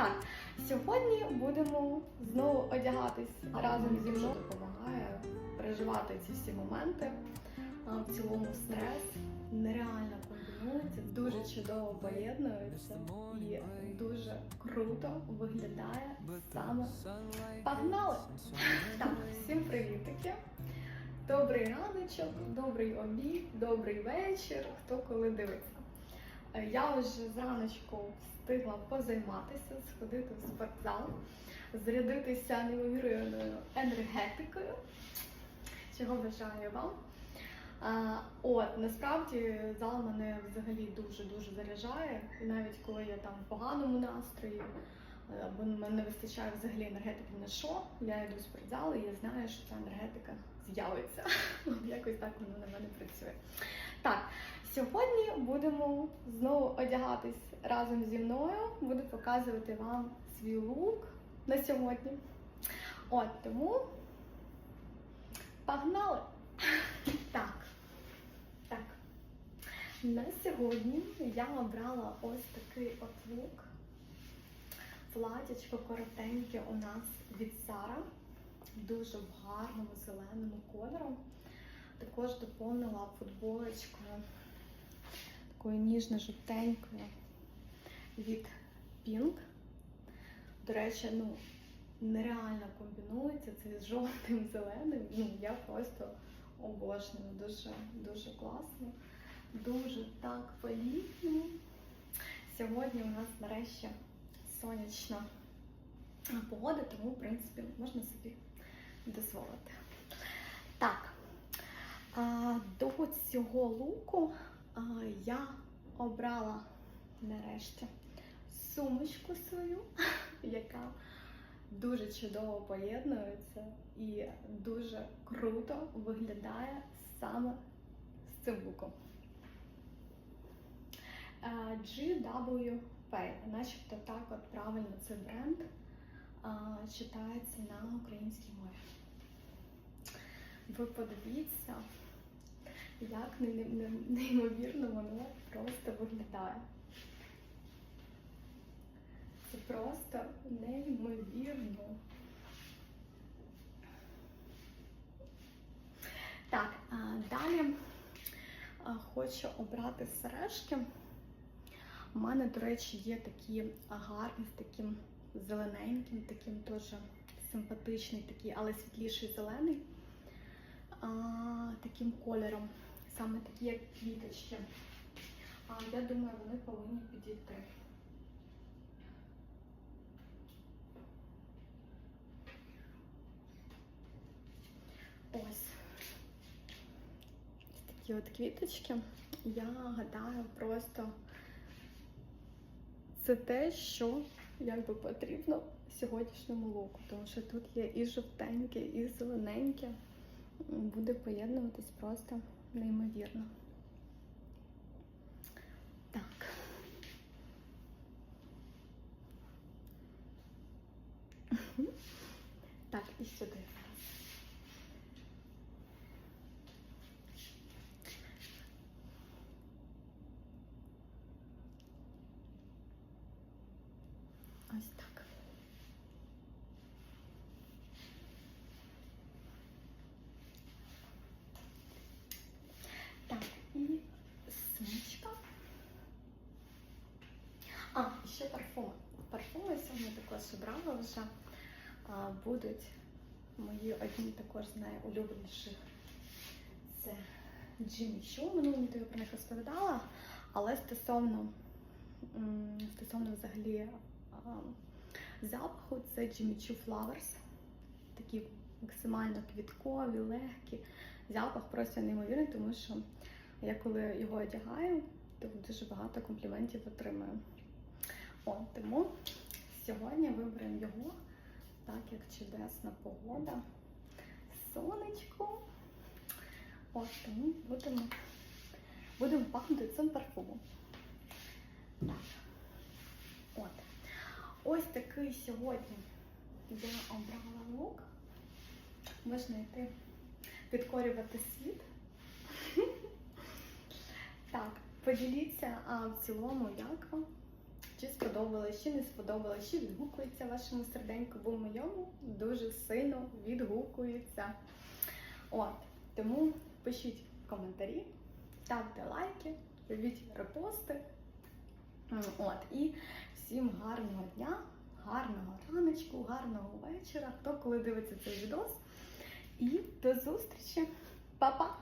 Так, сьогодні будемо знову одягатись разом зі мною. Допомагає переживати ці всі моменти. А, В цілому стрес нереально комбінується, дуже чудово поєднується і дуже круто виглядає саме. Погнали! Так, всім привітики! Добрий раночок, добрий обід, добрий вечір, хто коли дивиться. Е, Я вже зраночку встигла позайматися, сходити в спортзал, зарядитися неймовірною енергетикою, чого бажаю вам. От насправді зал мене взагалі дуже дуже заряджає. І навіть коли я там в поганому настрої, е, або мене не вистачає взагалі енергетики на що, я йду в спортзал і я знаю, що ця енергетика з'явиться. Якось так воно на мене працює. Так, сьогодні будемо знову одягатись разом зі мною. Буду показувати вам свій лук на сьогодні. От тому погнали! Так. Так. На сьогодні я обрала ось такий от лук. Платячко коротеньке у нас від Сара. Дуже в гарному зеленому кольору. Також доповнила футболочкою такою ніжно-жовтенькою від Pink. До речі, ну, нереально комбінується це з жовтим зеленим. Ну, я просто обожнюю. Дуже, дуже класно. Дуже так політно. Сьогодні у нас нарешті сонячна погода, тому, в принципі, можна собі дозволити. Так, до цього луку я обрала нарешті сумочку свою, яка дуже чудово поєднується і дуже круто виглядає саме з цим луком. Е, GWP, начебто так от правильно цей бренд а, читається на українській мові. Ви подивіться, як не- не- не- неймовірно воно просто виглядає. Це просто неймовірно. Так, а далі а, хочу обрати сережки. У мене, до речі, є такі гарні з таким зелененьким, таким теж симпатичний, такий, але світліший зелений. А, таким кольором. Саме такі, як квіточки. А, я думаю, вони повинні підійти. Ось. Такі от квіточки. Я гадаю, просто це те, що якби потрібно сьогоднішньому луку, тому що тут є і жовтеньке, і зелененьке. Буде поєднуватись просто неймовірно. Так. Так, і сюди. Ось так. Так, і сумочка. А, ще парфуми. Парфуми сьогодні також обрала вже. А, будуть мої одні також з найулюбленіших. Це Джиммі Чу. Минулому я про них розповідала, але стосовно, стосовно взагалі запаху, це Jimmy Choo Flowers. Такі максимально квіткові, легкі. Запах просто неймовірний, тому що я коли його одягаю, то дуже багато компліментів отримую. О, тому сьогодні виберемо його, так як чудесна погода. Сонечко. От, тому будемо, будемо пахнути цим парфумом. Так. Ось такий сьогодні я обрала лук. Можна йти підкорювати світ. Так, поділіться а, в цілому, як вам, чи сподобалось, чи не сподобалось, чи відгукується вашому серденьку, бо моєму дуже сильно відгукується. От, тому пишіть коментарі, ставте лайки, робіть репости. От, і всім гарного дня, гарного раночку, гарного вечора, хто коли дивиться цей відос. І до зустрічі! Па-па!